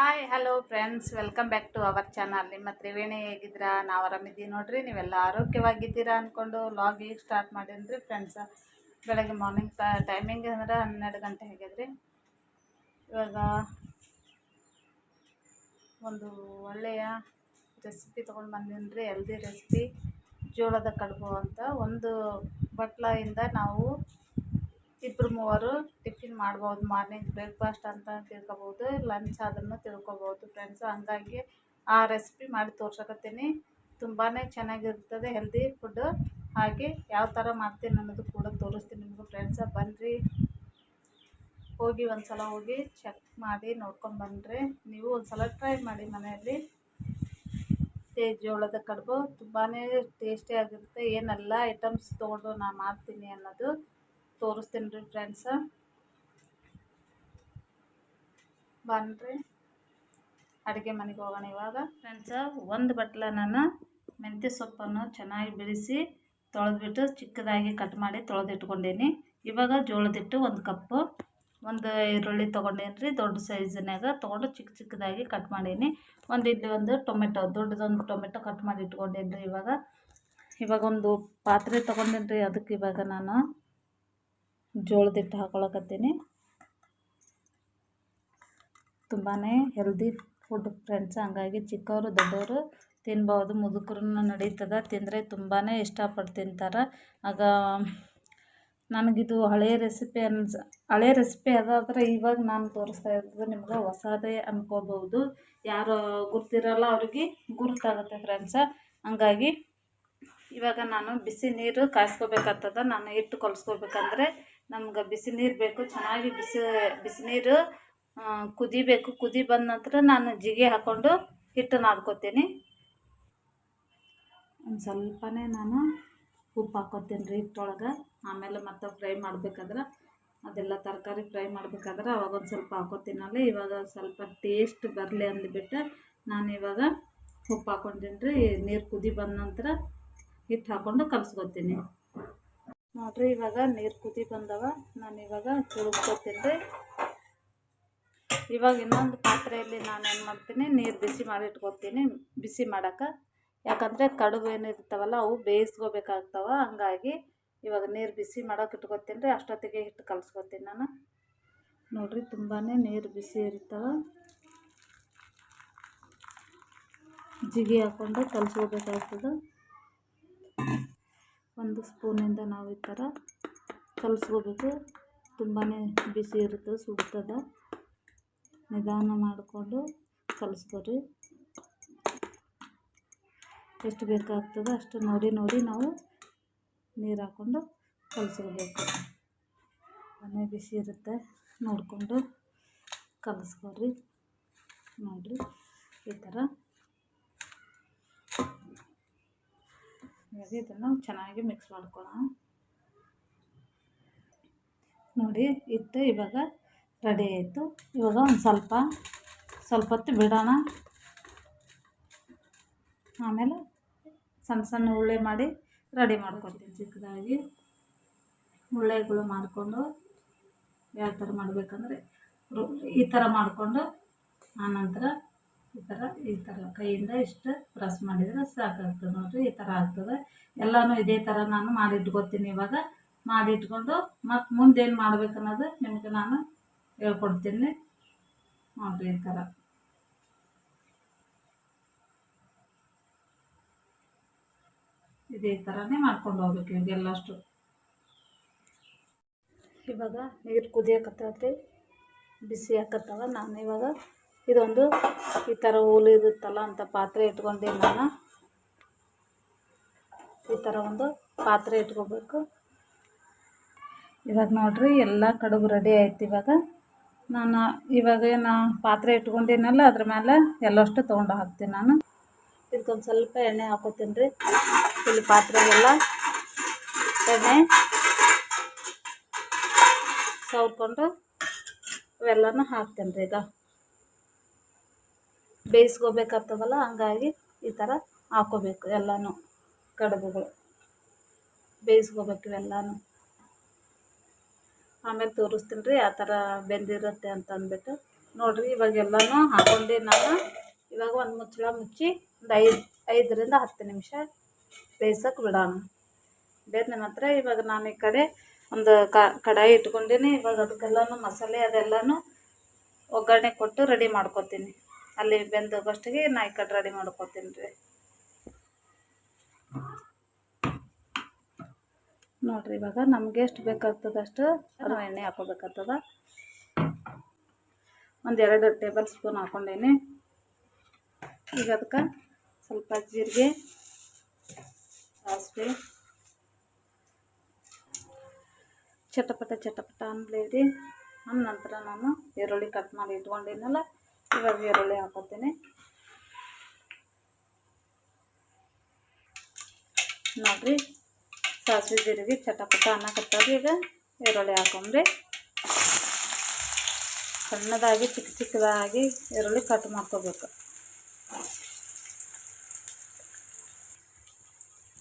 Hi hello friends welcome back to our channel ನಿಮ್ಮ ತ್ರಿವೇಣಿ ಹೇಗಿದ್ದೀರಾ? ನಾವು ಆರಾಮಿದ್ದೀವಿ ನೋಡ್ರಿ. ನೀವೆಲ್ಲ ಆರೋಗ್ಯವಾಗಿದ್ದೀರಾ ಅಂದ್ಕೊಂಡು ಲಾಗ್ ಈಗ ಸ್ಟಾರ್ಟ್ ಮಾಡೀನಿ ಫ್ರೆಂಡ್ಸ್ ಬೆಳಗ್ಗೆ ಮಾರ್ನಿಂಗ್ ಟೈಮಿಂಗ್ ಅಂದ್ರೆ ಹನ್ನೆರಡು ಗಂಟೆ ಹೇಗಿದ್ರಿ ಇವಾಗ ಒಂದು ಒಳ್ಳೆಯ ರೆಸಿಪಿ ತೊಗೊಂಡು ಬಂದೀನಿ ರೀ ಹೆಲ್ದಿ ರೆಸಿಪಿ ಜೋಳದ ಕಡುಬು ಅಂತ. ಒಂದು ಬಟ್ಲಿಂದ ನಾವು ಇಬ್ಬರು ಮೂವರು ಟಿಫಿನ್ ಮಾಡ್ಬೋದು, ಮಾರ್ನಿಂಗ್ ಬ್ರೇಕ್ಫಾಸ್ಟ್ ಅಂತ ತಿಳ್ಕೊಬೋದು, ಲಂಚ್ ಅದನ್ನು ತಿಳ್ಕೊಬೋದು ಫ್ರೆಂಡ್ಸ್ ಹಂಗಾಗಿ ಆ ರೆಸಿಪಿ ಮಾಡಿ ತೋರ್ಸಕತ್ತೀನಿ. ತುಂಬಾ ಚೆನ್ನಾಗಿರ್ತದೆ ಹೆಲ್ದಿ ಫುಡ್ಡು ಹಾಗೆ ಯಾವ ಥರ ಮಾಡ್ತೀನಿ ಅನ್ನೋದು ಕೂಡ ತೋರಿಸ್ತೀನಿ ನಿಮಗೂ ಫ್ರೆಂಡ್ಸ ಬನ್ನಿರಿ ಹೋಗಿ ಒಂದು ಸಲ ಹೋಗಿ ಚೆಕ್ ಮಾಡಿ ನೋಡ್ಕೊಂಡು ಬನ್ನಿರಿ ನೀವು ಒಂದು ಸಲ ಟ್ರೈ ಮಾಡಿ ಮನೆಯಲ್ಲಿ. ತೇಜೋಳದ ಕಡುಬು ತುಂಬಾ ಟೇಸ್ಟಿಯಾಗಿರುತ್ತೆ ಏನೆಲ್ಲ ಐಟಮ್ಸ್ ತೊಗೊಂಡು ನಾನು ಮಾಡ್ತೀನಿ ಅನ್ನೋದು ತೋರಿಸ್ತೀನಿ ರೀ ಫ್ರೆಂಡ್ಸ ಬನ್ರಿ. ಅಡುಗೆ ಮನೆಗೆ ಹೋಗೋಣ ಇವಾಗ. ಫ್ರೆಂಡ್ಸ ಒಂದು ಬಟ್ಲ ನಾನು ಮೆಂತ್ಯ ಸೊಪ್ಪನ್ನು ಚೆನ್ನಾಗಿ ಬಿಡಿಸಿ ತೊಳೆದ್ಬಿಟ್ಟು ಚಿಕ್ಕದಾಗಿ ಕಟ್ ಮಾಡಿ ತೊಳೆದಿಟ್ಕೊಂಡೇನಿ. ಇವಾಗ ಜೋಳದಿಟ್ಟು ಒಂದು ಕಪ್ಪು, ಒಂದು ಈರುಳ್ಳಿ ತೊಗೊಂಡೇನಿ ರೀ ದೊಡ್ಡ ಸೈಜಿನಾಗ ತೊಗೊಂಡು ಚಿಕ್ಕ ಚಿಕ್ಕದಾಗಿ ಕಟ್ ಮಾಡೀನಿ. ಒಂದು ಇಲ್ಲಿ ಒಂದು ಟೊಮೆಟೊ, ದೊಡ್ಡದೊಂದು ಟೊಮೆಟೊ ಕಟ್ ಮಾಡಿ ಇಟ್ಕೊಂಡೇನಿ ರೀ ಇವಾಗ. ಇವಾಗ ಒಂದು ಪಾತ್ರೆ ತೊಗೊಂಡೇನಿ ರೀ ಅದಕ್ಕೆ ಇವಾಗ ನಾನು ಜೋಳದ ಹಿಟ್ಟು ಹಾಕೊಳಕತ್ತೀನಿ. ತುಂಬಾ ಹೆಲ್ದಿ ಫುಡ್ ಫ್ರೆಂಡ್ಸ್ ಹಂಗಾಗಿ ಚಿಕ್ಕವರು ದೊಡ್ಡವರು ತಿನ್ಬೋದು ಮುದುಕರು ನಡೀತದೆ, ತಿಂದರೆ ತುಂಬಾ ಇಷ್ಟಪಟ್ಟು ತಿಂತಾರೆ. ಆಗ ನನಗಿದು ಹಳೆಯ ರೆಸಿಪಿ ಅನ್ಸ ಹಳೆಯ ರೆಸಿಪಿ ಅದಾದ್ರೆ ಇವಾಗ ನಾನು ತೋರಿಸ್ತಾ ಇರೋದು ನಿಮ್ಗೆ ಹೊಸದೇ ಅನ್ಕೋಬಹುದು. ಯಾರು ಗುರ್ತಿರಲ್ಲ ಅವ್ರಿಗೆ ಗುರುತಾಗುತ್ತೆ ಫ್ರೆಂಡ್ಸ ಹಂಗಾಗಿ ಇವಾಗ ನಾನು ಬಿಸಿ ನೀರು ಕಾಯಿಸ್ಕೋಬೇಕಾಗ್ತದೆ, ನಾನು ಹಿಟ್ಟು ಕಲಿಸ್ಕೋಬೇಕಂದ್ರೆ ನಮ್ಗೆ ಬಿಸಿ ನೀರು ಬೇಕು, ಚೆನ್ನಾಗಿ ಬಿಸಿ ಬಿಸಿ ನೀರು ಕುದಿಬೇಕು. ಕುದಿ ಬಂದ ನಂತರ ನಾನು ಜಿಗೆ ಹಾಕ್ಕೊಂಡು ಹಿಟ್ಟು ನಾದ್ಕೋತೀನಿ. ಒಂದು ಸ್ವಲ್ಪನೇ ನಾನು ಉಪ್ಪು ಹಾಕೋತೀನಿ ರೀ ಹಿಟ್ಟೊಳಗೆ. ಆಮೇಲೆ ಮತ್ತೆ ಫ್ರೈ ಮಾಡ್ಬೇಕಾದ್ರೆ, ಅದೆಲ್ಲ ತರಕಾರಿ ಫ್ರೈ ಮಾಡ್ಬೇಕಾದ್ರೆ ಅವಾಗ ಒಂದು ಸ್ವಲ್ಪ ಹಾಕೋತೀನಲ್ಲ ಇವಾಗ ಸ್ವಲ್ಪ ಟೇಸ್ಟ್ ಬರಲಿ ಅಂದ್ಬಿಟ್ಟು ನಾನು ಇವಾಗ ಉಪ್ಪು ಹಾಕ್ಕೊಂಡಿನಿ ರೀ ನೀರು ಕುದಿ ಬಂದ ನಂತರ ಹಿಟ್ಟು ಹಾಕ್ಕೊಂಡು ಕಲಸ್ಕೊತೀನಿ. ನೋಡಿರಿ, ಇವಾಗ ನೀರು ಕುದಿ ಬಂದವ. ನಾನು ಇವಾಗ ತುಳಿಸ್ಕೊತೀನಿ ರೀ ಇವಾಗ ಇನ್ನೊಂದು ಪಾತ್ರೆಯಲ್ಲಿ ನಾನು ಏನು ಮಾಡ್ತೀನಿ, ನೀರು ಬಿಸಿ ಮಾಡಿ ಇಟ್ಕೊತೀನಿ. ಬಿಸಿ ಮಾಡೋಕೆ. ಯಾಕಂದರೆ ಕಡುಬು ಏನಿರ್ತಾವಲ್ಲ, ಅವು ಬೇಯಿಸ್ಕೋಬೇಕಾಗ್ತವ. ಹಂಗಾಗಿ ಇವಾಗ ನೀರು ಬಿಸಿ ಮಾಡೋಕೆ ಇಟ್ಕೊತೀನಿ ರೀ. ಅಷ್ಟೊತ್ತಿಗೆ ಹಿಟ್ಟು ಕಲಿಸ್ಕೊತೀನಿ ನಾನು. ನೋಡಿರಿ ತುಂಬಾ ನೀರು ಬಿಸಿ ಇರ್ತವೆ. ಜಿಗಿ ಹಾಕ್ಕೊಂಡು ಕಲಿಸ್ಕೋಬೇಕಾಗ್ತದೆ. ಒಂದು ಸ್ಪೂನಿಂದ ನಾವು ಈ ಥರ ಕಲಿಸ್ಕೋಬೇಕು. ತುಂಬಾ ಬಿಸಿ ಇರುತ್ತೆ, ಸುಡ್ತದೆ. ನಿಧಾನ ಮಾಡಿಕೊಂಡು ಕಲಿಸ್ಕೊರಿ. ಎಷ್ಟು ಬೇಕಾಗ್ತದೆ ಅಷ್ಟು ನೋಡಿ ನೋಡಿ ನಾವು ನೀರು ಹಾಕ್ಕೊಂಡು ಕಲಸ್ಕೋಬೇಕು. ಮನೆ ಬಿಸಿ ಇರುತ್ತೆ, ನೋಡಿಕೊಂಡು ಕಲಿಸ್ಕೊರಿ. ನೋಡಿರಿ, ಈ ಥರ ಇವಾಗ ಇದನ್ನು ಚೆನ್ನಾಗಿ ಮಿಕ್ಸ್ ಮಾಡ್ಕೊಳ್ಳೋಣ. ನೋಡಿ ಇಟ್ಟು ಇವಾಗ ರೆಡಿ ಆಯಿತು. ಇವಾಗ ಒಂದು ಸ್ವಲ್ಪ ಸ್ವಲ್ಪ ಹೊತ್ತು ಬಿಡೋಣ. ಆಮೇಲೆ ಸಣ್ಣ ಸಣ್ಣ ಉಳ್ಳೆ ಮಾಡಿ ರೆಡಿ ಮಾಡ್ಕೊತೀನಿ ಚಿಕ್ಕದಾಗಿ. ಉಳ್ಳೆಗಳು ಮಾಡಿಕೊಂಡು ಯಾವ ಥರ ಮಾಡಬೇಕಂದ್ರೆ, ಈ ಥರ ಮಾಡಿಕೊಂಡು, ಆನಂತರ ಈ ಥರ ಈ ಥರ ಕೈಯಿಂದ ಇಷ್ಟು ಪ್ರೆಸ್ ಮಾಡಿದರೆ ಸಾಕಾಗ್ತದೆ ನೋಡಿರಿ, ಈ ಥರ ಆಗ್ತದೆ. ಎಲ್ಲನೂ ಇದೇ ಥರ ನಾನು ಮಾಡಿಟ್ಕೊತೀನಿ ಇವಾಗ. ಮಾಡಿಟ್ಕೊಂಡು ಮತ್ತು ಮುಂದೆ ಏನು ಮಾಡ್ಬೇಕು ಅನ್ನೋದು ನಿಮಗೆ ನಾನು ಹೇಳ್ಕೊಡ್ತೀನಿ. ನೋಡಿರಿ ಈ ಥರ ಇದೇ ಥರನೇ ಮಾಡ್ಕೊಂಡು ಹೋಗ್ಬೇಕು ಇವಾಗ ಎಲ್ಲಷ್ಟು. ಇವಾಗ ನೀರು ಕುದಿಯಕತ್ತೈತಿ ಬಿಸಿ ಹಾಕತ್ತವ ನಾನು ಇವಾಗ ಇದೊಂದು ಈ ಥರ ಇರುತ್ತಲ್ಲ ಅಂತ ಪಾತ್ರೆ ಇಟ್ಕೊಂಡೀನಿ ನಾನು. ಈ ಥರ ಒಂದು ಪಾತ್ರೆ ಇಟ್ಕೋಬೇಕು. ಇವಾಗ ನೋಡಿರಿ ಎಲ್ಲ ಕಡುಬು ರೆಡಿ ಆಯ್ತು ಇವಾಗ. ನಾನು ಇವಾಗ ನಾ ಪಾತ್ರೆ ಇಟ್ಕೊಂಡಿನಲ್ಲ ಅದ್ರ ಮೇಲೆ ಎಲ್ಲಷ್ಟು ತೊಗೊಂಡು ಹಾಕ್ತೀನಿ ನಾನು. ಇದಕ್ಕೊಂದು ಸ್ವಲ್ಪ ಎಣ್ಣೆ ಹಾಕೋತೀನಿ ರೀ. ಇಲ್ಲಿ ಪಾತ್ರೆಗೆಲ್ಲ ಎಣ್ಣೆ ಸವರ್ಕೊಂಡು ಇವೆಲ್ಲನೂ ಹಾಕ್ತೀನಿ ರೀ ಈಗ. ಬೇಯಿಸ್ಕೋಬೇಕಾಗ್ತದಲ್ಲ ಹಂಗಾಗಿ ಈ ಥರ ಹಾಕೋಬೇಕು ಎಲ್ಲನೂ ಕಡುಬುಗಳು. ಬೇಯಿಸ್ಕೋಬೇಕು ಇವೆಲ್ಲನೂ ಆಮೇಲೆ ತೋರಿಸ್ತೀನಿ ರೀ, ಆ ಥರ ಬೆಂದಿರುತ್ತೆ ಅಂತ ಅಂದ್ಬಿಟ್ಟು. ನೋಡಿರಿ, ಇವಾಗ ಎಲ್ಲನೂ ಹಾಕೊಂಡೆ ನಾನು. ಇವಾಗ ಒಂದು ಮುಚ್ಚಳ ಮುಚ್ಚಿ ಒಂದು ಐದು, ಐದರಿಂದ ಹತ್ತು ನಿಮಿಷ ಬೇಯಿಸೋಕೆ ಬಿಡೋಣ. ಬೇದ ಹತ್ರ ಇವಾಗ ನಾನು ಈ ಕಡೆ ಒಂದು ಕಡಾಯಿ ಇಟ್ಕೊಂಡೀನಿ. ಇವಾಗ ಅದಕ್ಕೆಲ್ಲನೂ ಮಸಾಲೆ ಅದೆಲ್ಲನೂ ಒಗ್ಗರಣೆ ಕೊಟ್ಟು ರೆಡಿ ಮಾಡ್ಕೊತೀನಿ. ಅಲ್ಲಿ ಬೆಂದು ನಾ ನಾಯಿ ಕಡೆ ರೆಡಿ ಮಾಡ್ಕೊತೀನಿ ರೀ. ನೋಡ್ರಿ ಇವಾಗ ನಮ್ಗೆ ಎಷ್ಟು ಬೇಕಾಗ್ತದೆ ಅಷ್ಟು ಎಣ್ಣೆ ಹಾಕೋಬೇಕಾಗ್ತದ. ಒಂದು ಎರಡು ಟೇಬಲ್ ಸ್ಪೂನ್ ಹಾಕೊಂಡೇನಿ. ಈಗ ಅದಕ್ಕೆ ಸ್ವಲ್ಪ ಜೀರಿಗೆ, ಸಾಸಿವೆ, ಚಟಪಟ ಚಟಪಟ ಅನ್ಲೇರಿ ಅಂದ ನಂತರ ನಾನು ಈರುಳ್ಳಿ ಕಟ್ ಮಾಡಿ ಇಟ್ಕೊಂಡಿದ್ನಲ್ಲ ಇವಾಗ ಈರುಳ್ಳಿ ಹಾಕೋತೀನಿ ನೋಡ್ರಿ, ಸಾಸಿವೆ ಜೀರಿಗೆ ಚಟಪಟ ಅನ್ನಕತ್ತಾವ್ರಿ ಈಗ ಈರುಳ್ಳಿ ಹಾಕೊಂಡ್ರಿ. ಸಣ್ಣದಾಗಿ, ಚಿಕ್ಕ ಚಿಕ್ಕದಾಗಿ ಈರುಳ್ಳಿ ಕಟ್ ಮಾಡ್ಕೋಬೇಕು.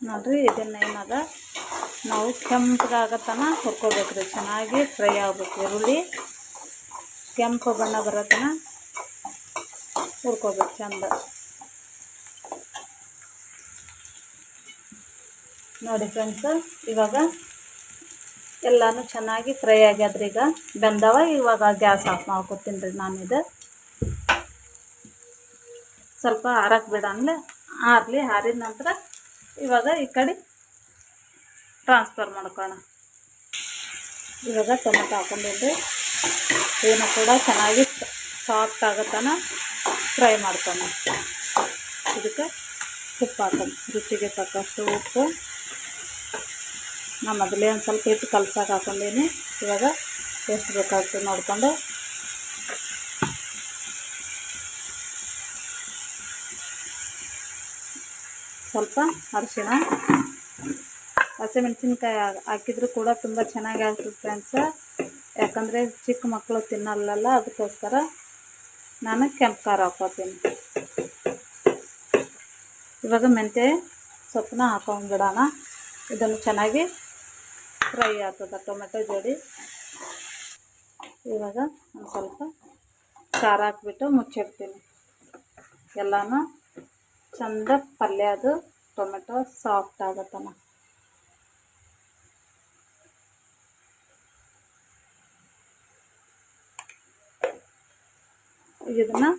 ನೋಡ್ರಿ, ಇದನ್ನ ಏನದ, ನಾವು ಕೆಂಪಗಾಗತನ ಹುರ್ಕೋಬೇಕ್ರಿ, ಚೆನ್ನಾಗಿ ಫ್ರೈ ಆಗ್ಬೇಕು ಈರುಳ್ಳಿ. ಕೆಂಪು ಬಣ್ಣ ಬರೋತನ ಹುರ್ಕೋಬೇಕು ಚಂದ. ನೋಡಿ ಫ್ರೆಂಡ್ಸ್ ಇವಾಗ ಎಲ್ಲನೂ ಚೆನ್ನಾಗಿ ಫ್ರೈ ಆಗ್ಯಾದ್ರಿ ಈಗ. ಬೆಂದವ, ಇವಾಗ ಗ್ಯಾಸ್ ಆಫ್ ಮಾಡ್ಕೊತೀನಿ ರೀ ಇದು ಸ್ವಲ್ಪ ಆರಕ್ಕೆ ಬಿಡಂದ್ರೆ ಆರಲಿ ಆರಿದ ನಂತರ ಇವಾಗ ಈ ಕಡೆ ಟ್ರಾನ್ಸ್ಫರ್ ಮಾಡ್ಕೋಣ ಇವಾಗ ಟೊಮೆಟೊ ಹಾಕೊಂಡಿದ್ರಿ ಏನು ಕೂಡ ಚೆನ್ನಾಗಿ ಸಾಫ್ಟ್ ಆಗತ್ತನ. ಫ್ರೈ ಮಾಡ್ಕೊಂಡು ಇದಕ್ಕೆ ಉಪ್ಪು ಹಾಕೋಣ. ರುಚಿಗೆ ತಕ್ಕಷ್ಟು ಉಪ್ಪು. ನಾನು ಮೊದಲೇ ಒಂದು ಸ್ವಲ್ಪ ಹಿಟ್ಟು ಕಲ್ಸಕ್ಕೆ ಹಾಕೊಂಡೀನಿ. ಇವಾಗ ಎಷ್ಟು ಬೇಕಾಗ್ತದೆ ನೋಡಿಕೊಂಡು. ಸ್ವಲ್ಪ ಅರಿಶಿಣ. ಹಸಿಮೆಣ್ಸಿನ್ಕಾಯಿ ಹಾಕಿದ್ರು ಕೂಡ ತುಂಬ ಚೆನ್ನಾಗಿ ಆಗ್ತದೆ ಫ್ರೆಂಡ್ಸ್. ಯಾಕಂದರೆ ಚಿಕ್ಕ ಮಕ್ಕಳು ತಿನ್ನಲ್ಲಲ್ಲ, ಅದಕ್ಕೋಸ್ಕರ ನಾನು ಕೆಂಪು ಖಾರ ಹಾಕೋತೀನಿ. ಇವಾಗ ಮೆಂತ್ಯ ಸೊಪ್ಪನ್ನ ಹಾಕೊಂಡ್ಬಿಡೋಣ ಇದನ್ನು ಚೆನ್ನಾಗಿ ಫ್ರೈ ಆಗ್ತದೆ, ಟೊಮೆಟೊ ಜೋಡಿ. ಇವಾಗ ಒಂದು ಸ್ವಲ್ಪ ಖಾರ ಹಾಕ್ಬಿಟ್ಟು ಮುಚ್ಚಿಡ್ತೀನಿ. ಎಲ್ಲನೂ ಚಂದ ಪಲ್ಯ ಅದು ಟೊಮೆಟೊ ಸಾಫ್ಟ್ ಆಗತ್ತಮ್ಮ ಇದನ್ನು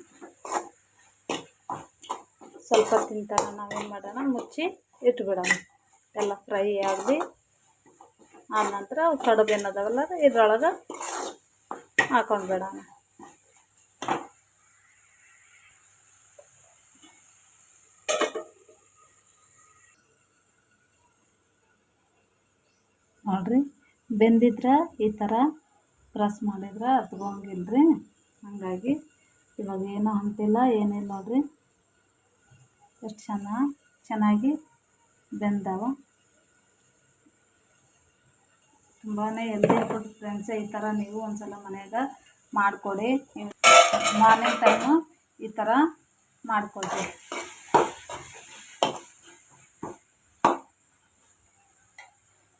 ಸ್ವಲ್ಪ ತಿಂತಾರ ನಾವೇನು ಮಾಡೋಣ? ಮುಚ್ಚಿ ಇಟ್ಬಿಡೋಣ. ಎಲ್ಲ ಫ್ರೈ ಆಗಲಿ ನಂತರ ಕಡುಬು ಏನದವಲ್ಲ ಇದ್ರೊಳಗೆ ಹಾಕೊಂಡ್ಬಿಡೋಣ. ನೋಡ್ರಿ, ಬೆಂದಿದ್ರೆ ಈ ಥರ ಪ್ರೆಸ್ ಮಾಡಿದ್ರೆ ಹತ್ಕೊಂಗಿಲ್ಲ ರೀ ಹಾಗಾಗಿ ಇವಾಗ ಏನೂ ಅಂಟಿಲ್ಲ ಏನಿಲ್ಲ ನೋಡ್ರಿ. ಎಷ್ಟು ಚೆನ್ನಾಗಿ ಚೆನ್ನಾಗಿ ಬೆಂದವ. ತುಂಬಾ ಎಲ್ದಿ ಫುಡ್ ಫ್ರೆಂಡ್ಸ್ ಈ ಥರ ನೀವು ಒಂದ್ಸಲ ಮನೆಯಾಗ ಮಾಡಿಕೊಡಿ. ಮಾರ್ನಿಂಗ್ ಟೈಮು ಈ ಥರ ಮಾಡಿಕೊಡ್ರಿ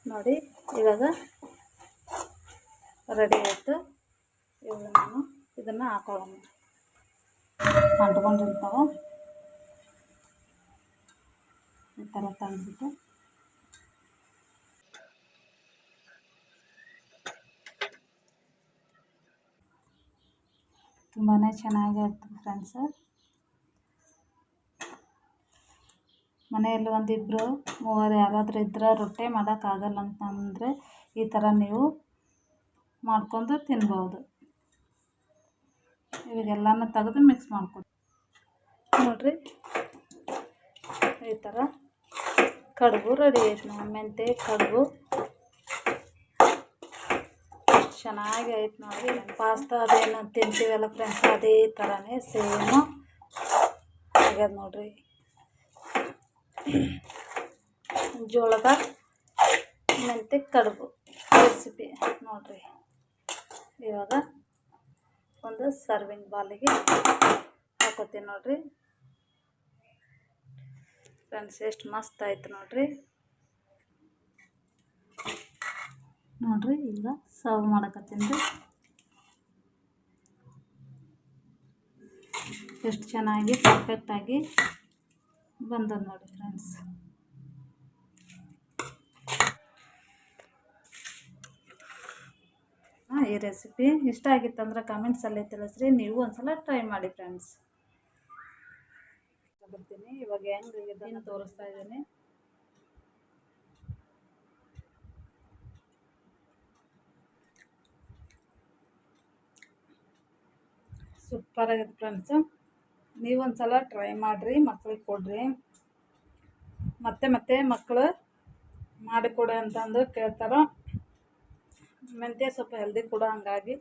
ನೋಡಿ, ಇವಾಗ ರೆಡಿ ಆಯಿತು. ಇವಾಗ ನಾನು ಇದನ್ನು ಹಾಕೊಳ್ಳೋಣ. ಅಂಟ್ಕೊಂಡಿರ್ತಾವೆ ಈ ಥರ ತಂದ್ಬಿಟ್ಟು. ತುಂಬಾ ಚೆನ್ನಾಗಿರುತ್ತೆ ಫ್ರೆಂಡ್ಸ್. ಮನೆಯಲ್ಲಿ ಒಂದಿಬ್ಬರು ಮೂವರು ಯಾರಾದರೂ ಇದ್ರೆ ರೊಟ್ಟಿ ಮಾಡೋಕ್ಕಾಗಲ್ಲ ಅಂತಂದರೆ ಈ ಥರ ನೀವು ಮಾಡ್ಕೊಂಡು ತಿನ್ಬೋದು. ಇವಾಗೆಲ್ಲನೂ ತೆಗೆದು ಮಿಕ್ಸ್ ಮಾಡ್ಕೊಡಿ. ನೋಡಿರಿ. ಈ ಥರ ಕಡುಬು ರೆಡಿ ಆಯ್ತು ನಾವು ಮೆಂತೆ ಕಡುಬು. ಚೆನ್ನಾಗಿ ಆಯ್ತು ನೋಡಿರಿ. ಪಾಸ್ತಾ ಅದೇನು ತಿಂತೀವಲ್ಲ ಫ್ರೆಂಡ್ಸ್ ಅದೇ ಥರನೇ ಸೇಮು ಆಗ್ಯದ ನೋಡಿರಿ. ಜೋಳದ ಮೆಂತೆ ಕಡುಬು ರೆಸಿಪಿ ನೋಡಿರಿ. ಇವಾಗ ಒಂದು ಸರ್ವಿಂಗ್ ಬಾಲಿಗೆ ಹಾಕೋತೀನಿ ನೋಡಿರಿ. ಫ್ರೆಂಡ್ಸ್, ಎಷ್ಟು ಮಸ್ತ್ ಆಯ್ತು ನೋಡಿರಿ. ನೋಡಿರಿ, ಈಗ ಸರ್ವ್ ಮಾಡಕತ್ತೀನಿ ರೀ. ಎಷ್ಟು ಚೆನ್ನಾಗಿ ಪರ್ಫೆಕ್ಟಾಗಿ ಬಂದದ ನೋಡಿ ಫ್ರೆಂಡ್ಸ್. ಈ ರೆಸಿಪಿ ಇಷ್ಟ ಆಗಿತ್ತಂದ್ರೆ ಕಮೆಂಟ್ಸಲ್ಲಿ ತಿಳಿಸ್ರಿ. ನೀವು ಒಂದ್ಸಲ ಟ್ರೈ ಮಾಡಿ ಫ್ರೆಂಡ್ಸ್. ಬರ್ತೀನಿ. ಇವಾಗ ಹೆಂಗೆ ಇದನ್ನು ತೋರಿಸ್ತಾ ಇದ್ದೀನಿ? ಸೂಪರ್ ಆಗಿದೆ ಫ್ರೆಂಡ್ಸು ನೀವೊಂದ್ಸಲ ಟ್ರೈ ಮಾಡಿರಿ ಮಕ್ಳಿಗೆ ಕೊಡ್ರಿ. ಮತ್ತೆ ಮತ್ತೆ ಮಕ್ಕಳು ಮಾಡಿಕೊಡು ಅಂತಂದು ಕೇಳ್ತಾರೆ. ಮೆಂತ್ಯ ಸ್ವಲ್ಪ ಹೆಲ್ದಿ ಕೂಡ ಹಂಗಾಗಿ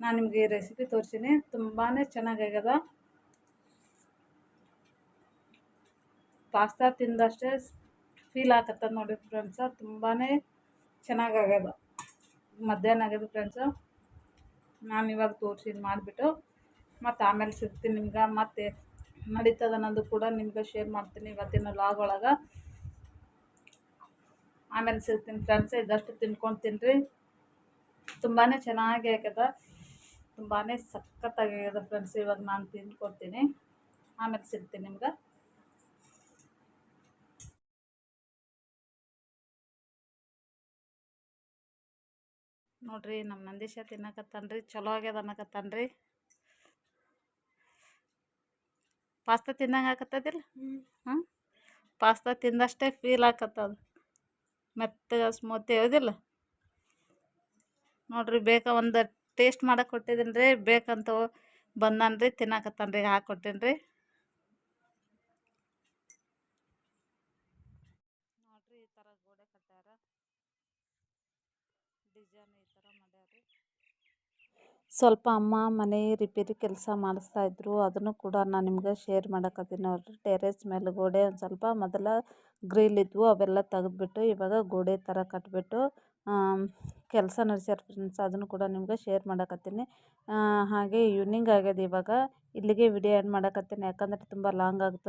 ನಾನು ನಿಮಗೆ ಈ ರೆಸಿಪಿ ತೋರಿಸೀನಿ ತುಂಬಾ ಚೆನ್ನಾಗಾಗ್ಯದ ಪಾಸ್ತಾ ತಿಂದಷ್ಟೇ ಫೀಲ್ ಆಗತ್ತದ ನೋಡಿ ಫ್ರೆಂಡ್ಸ ತುಂಬಾ ಚೆನ್ನಾಗಾಗ್ಯದ ಮಧ್ಯಾಹ್ನ ಆಗ್ಯದ ಫ್ರೆಂಡ್ಸು ನಾನು ಇವಾಗ ತೋರಿಸಿದ್ದು ಮಾಡಿಬಿಟ್ಟು ಮತ್ತು ಆಮೇಲೆ ಸಿಗ್ತೀನಿ ನಿಮ್ಗೆ. ಮತ್ತೆ ನಡೀತದ ಅನ್ನೋದು ಕೂಡ ನಿಮ್ಗೆ ಶೇರ್ ಮಾಡ್ತೀನಿ ಇವತ್ತಿನ ಲಾಗ್ ಒಳಗೆ. ಆಮೇಲೆ ಸಿಗ್ತೀನಿ ಫ್ರೆಂಡ್ಸ್ ಇದಷ್ಟು ತಿನ್ಕೊಂಡು ತಿನ್ನಿರಿ ತುಂಬಾ ಚೆನ್ನಾಗಿ ಆಗ್ಯದ. ತುಂಬಾ ಸಖತ್ತಾಗಿ ಆಗ್ಯದ ಫ್ರೆಂಡ್ಸ್ ಇವಾಗ ನಾನು ತಿಂದ್ಕೊಡ್ತೀನಿ. ಆಮೇಲೆ ಸಿಗ್ತೀನಿ ನಿಮ್ಗೆ. ನೋಡ್ರಿ ನಮ್ಮ ನಂದೀಶ ತಿನ್ನಕತ್ತಾನ್ರಿ, ಚಲೋ ಆಗ್ಯದ ಅನ್ನಕತ್ತಾನ್ರಿ. ಪಾಸ್ತಾ ತಿಂದಂಗೆ ಆಕತ್ತದಿಲ್ಲ? ಪಾಸ್ತಾ ತಿಂದಷ್ಟೇ ಫೀಲ್ ಆಕತ್ತದ. ಮೆತ್ತಗೆ ಸ್ಮೂತ್ ಯಾವುದಿಲ್ಲ ನೋಡ್ರಿ ಬೇಕ ಒಂದು ಟೇಸ್ಟ್ ಮಾಡಕ್ಕೆ ಕೊಟ್ಟಿದ್ದೀನಿ ರೀ ಬೇಕಂತ ಬಂದಾನ ರೀ ತಿನ್ನಕತ್ತಾನ ರೀ ಹಾಕಿ ಕೊಟ್ಟೀನಿ ರೀ ನೋಡ್ರಿ ಈ ಥರ ಗೋಡೆ ಕಟ್ಟ್ಯಾರ ಡಿಸೈನ್ ಈ ಥರ ಮಾಡ್ಯಾರ ಸ್ವಲ್ಪ ಅಮ್ಮ, ಮನೆ ರಿಪೇರಿ ಕೆಲಸ ಮಾಡಿಸ್ತಾ ಇದ್ರು. ಅದನ್ನು ಕೂಡ ನಾನು ನಿಮ್ಗೆ ಶೇರ್ ಮಾಡಕತ್ತೀನಿ ನೋಡಿರಿ. ಟೆರೇಸ್ ಮೇಲೆ ಗೋಡೆ ಒಂದು ಸ್ವಲ್ಪ ಮೊದಲ ಗ್ರಿಲ್ ಇದ್ವು. ಅವೆಲ್ಲ ತೆಗೆದ್ಬಿಟ್ಟು ಇವಾಗ ಗೋಡೆ ಥರ ಕಟ್ಬಿಟ್ಟು ಕೆಲಸ ನಡೆಸ್ಯಾರ ಫ್ರೆಂಡ್ಸ್ ಅದನ್ನು ಕೂಡ ನಿಮ್ಗೆ ಶೇರ್ ಮಾಡಕತ್ತೀನಿ ಹಾಗೆ ಈವ್ನಿಂಗ್ ಆಗ್ಯದ ಇವಾಗ. ಇಲ್ಲಿಗೆ ವಿಡಿಯೋ ಆ್ಯಡ್ ಮಾಡಕತ್ತೀನಿ ಯಾಕಂದ್ರೆ ತುಂಬ ಲಾಂಗ್ ಆಗ್ತದೆ.